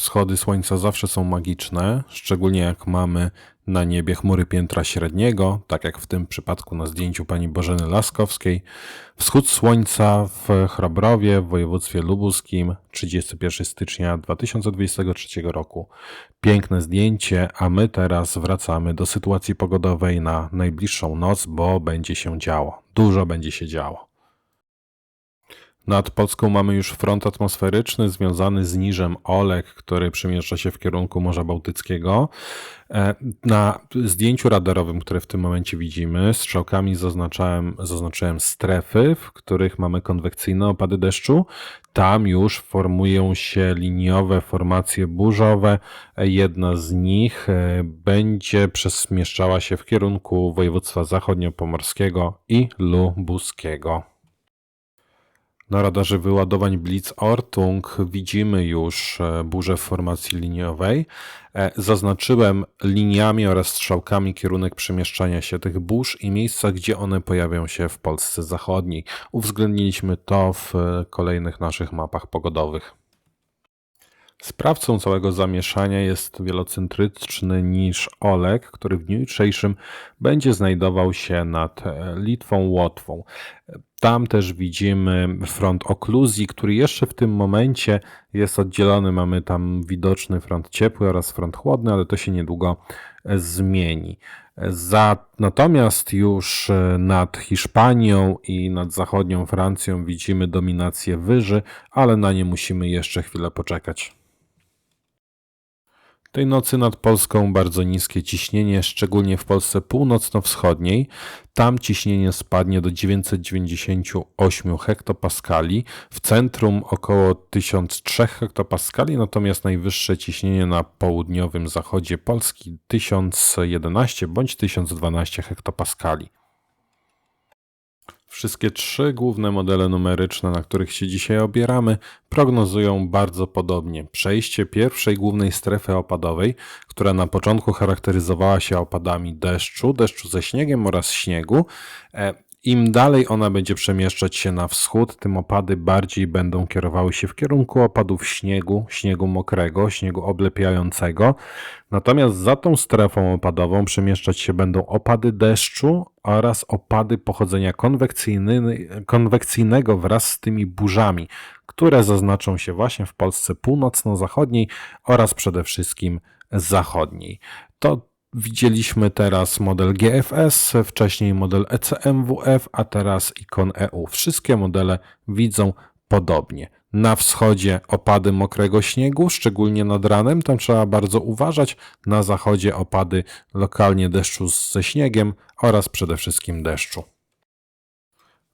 Wschody słońca zawsze są magiczne, szczególnie jak mamy na niebie chmury piętra średniego, tak jak w tym przypadku na zdjęciu pani Bożeny Laskowskiej. Wschód słońca w Chrobrowie w województwie lubuskim 31 stycznia 2023 roku. Piękne zdjęcie, a my teraz wracamy do sytuacji pogodowej na najbliższą noc, bo będzie się działo. Dużo będzie się działo. Nad Polską mamy już front atmosferyczny związany z niżem Oleg, który przemieszcza się w kierunku Morza Bałtyckiego. E, na zdjęciu radarowym, które w tym momencie widzimy, strzałkami zaznaczałem, zaznaczyłem strefy, w których mamy konwekcyjne opady deszczu. Tam już formują się liniowe formacje burzowe. Jedna z nich e, będzie przemieszczała się w kierunku województwa zachodniopomorskiego i lubuskiego. Na radarze wyładowań Blitz Ortung widzimy już e, burzę w formacji liniowej. E, zaznaczyłem liniami oraz strzałkami kierunek przemieszczania się tych burz i miejsca, gdzie one pojawią się w Polsce Zachodniej. Uwzględniliśmy to w e, kolejnych naszych mapach pogodowych. Sprawcą całego zamieszania jest wielocentryczny niż Oleg, który w dniu jutrzejszym będzie znajdował się nad Litwą, Łotwą. Tam też widzimy front okluzji, który jeszcze w tym momencie jest oddzielony. Mamy tam widoczny front ciepły oraz front chłodny, ale to się niedługo zmieni. Za, natomiast już nad Hiszpanią i nad zachodnią Francją widzimy dominację wyży, ale na nie musimy jeszcze chwilę poczekać. Tej nocy nad Polską bardzo niskie ciśnienie, szczególnie w Polsce północno-wschodniej. Tam ciśnienie spadnie do 998 hektopaskali, w centrum około 1003 hektopaskali, natomiast najwyższe ciśnienie na południowym zachodzie Polski 1011 bądź 1012 hektopaskali. Wszystkie trzy główne modele numeryczne, na których się dzisiaj obieramy, prognozują bardzo podobnie. Przejście pierwszej głównej strefy opadowej, która na początku charakteryzowała się opadami deszczu, deszczu ze śniegiem oraz śniegu, e, im dalej ona będzie przemieszczać się na wschód, tym opady bardziej będą kierowały się w kierunku opadów śniegu, śniegu mokrego, śniegu oblepiającego. Natomiast za tą strefą opadową przemieszczać się będą opady deszczu oraz opady pochodzenia konwekcyjnego wraz z tymi burzami, które zaznaczą się właśnie w Polsce północno-zachodniej oraz przede wszystkim zachodniej. To Widzieliśmy teraz model GFS, wcześniej model ECMWF, a teraz ikon EU. Wszystkie modele widzą podobnie. Na wschodzie opady mokrego śniegu, szczególnie nad ranem, tam trzeba bardzo uważać. Na zachodzie opady lokalnie deszczu ze śniegiem oraz przede wszystkim deszczu.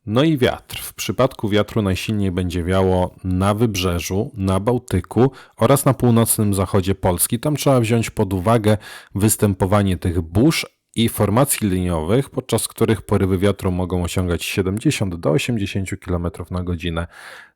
No i wiatr. W przypadku wiatru najsilniej będzie wiało na wybrzeżu, na Bałtyku oraz na północnym zachodzie Polski. Tam trzeba wziąć pod uwagę występowanie tych burz i formacji liniowych, podczas których porywy wiatru mogą osiągać 70 do 80 km na godzinę.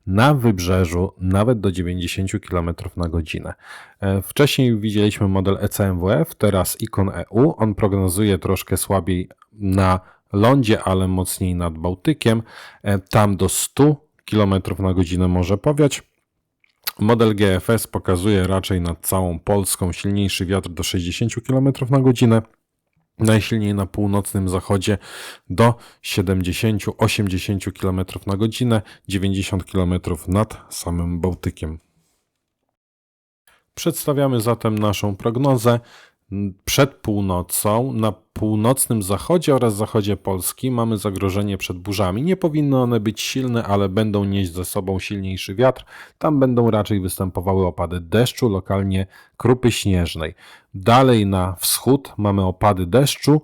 Na wybrzeżu nawet do 90 km na godzinę. E, wcześniej widzieliśmy model ECMWF, teraz ikon EU. On prognozuje troszkę słabiej na lądzie, ale mocniej nad Bałtykiem. E, tam do 100 km na godzinę może powiać. Model GFS pokazuje raczej nad całą Polską silniejszy wiatr do 60 km na godzinę. Najsilniej na północnym zachodzie do 70-80 km na godzinę, 90 km nad samym Bałtykiem. Przedstawiamy zatem naszą prognozę przed północą, na północnym zachodzie oraz zachodzie Polski mamy zagrożenie przed burzami. Nie powinny one być silne, ale będą nieść ze sobą silniejszy wiatr. Tam będą raczej występowały opady deszczu, lokalnie krupy śnieżnej. Dalej na wschód mamy opady deszczu,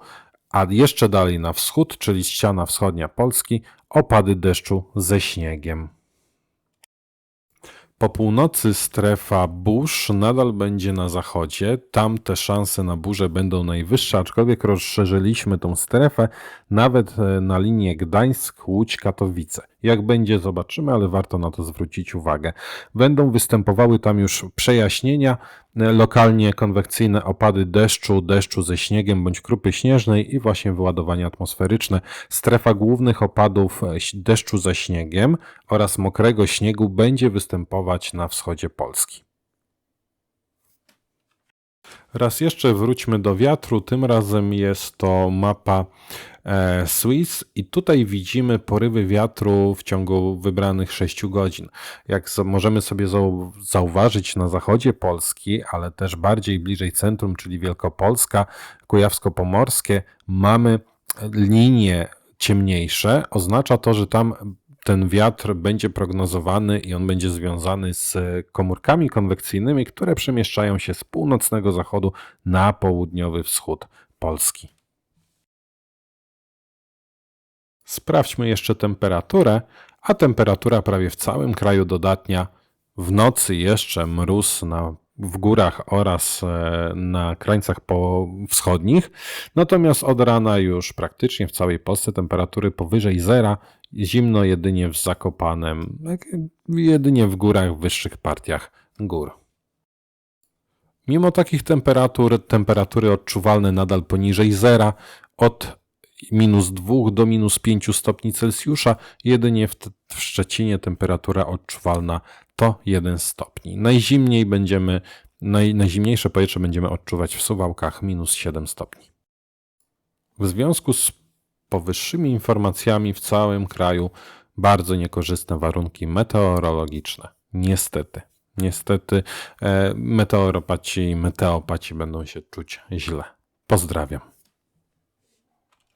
a jeszcze dalej na wschód, czyli ściana wschodnia Polski, opady deszczu ze śniegiem. Po północy strefa burz nadal będzie na zachodzie. Tam te szanse na burzę będą najwyższe, aczkolwiek rozszerzyliśmy tą strefę nawet e, na linię Gdańsk-Łódź-Katowice. Jak będzie, zobaczymy, ale warto na to zwrócić uwagę. Będą występowały tam już przejaśnienia, lokalnie konwekcyjne opady deszczu, deszczu ze śniegiem bądź krupy śnieżnej i właśnie wyładowanie atmosferyczne. Strefa głównych opadów e, deszczu ze śniegiem oraz mokrego śniegu będzie występować na wschodzie Polski. Raz jeszcze wróćmy do wiatru. Tym razem jest to mapa e, Swiss i tutaj widzimy porywy wiatru w ciągu wybranych 6 godzin. Jak możemy sobie zau- zauważyć na zachodzie Polski, ale też bardziej bliżej centrum, czyli Wielkopolska, Kujawsko-Pomorskie, mamy linie ciemniejsze. Oznacza to, że tam ten wiatr będzie prognozowany i on będzie związany z komórkami konwekcyjnymi, które przemieszczają się z północnego zachodu na południowy wschód Polski. Sprawdźmy jeszcze temperaturę, a temperatura prawie w całym kraju dodatnia. W nocy jeszcze mróz na, w górach oraz e, na krańcach wschodnich, natomiast od rana już praktycznie w całej Polsce temperatury powyżej zera, zimno jedynie w Zakopanem, jedynie w górach, w wyższych partiach gór. Mimo takich temperatur, temperatury odczuwalne nadal poniżej zera, od minus 2 do minus 5 stopni Celsjusza, jedynie w, w Szczecinie temperatura odczuwalna to 1 stopni. Najzimniej będziemy, naj, najzimniejsze powietrze będziemy odczuwać w Suwałkach minus 7 stopni. W związku z powyższymi informacjami w całym kraju bardzo niekorzystne warunki meteorologiczne. Niestety. Niestety e, meteoropaci i meteopaci będą się czuć źle. Pozdrawiam.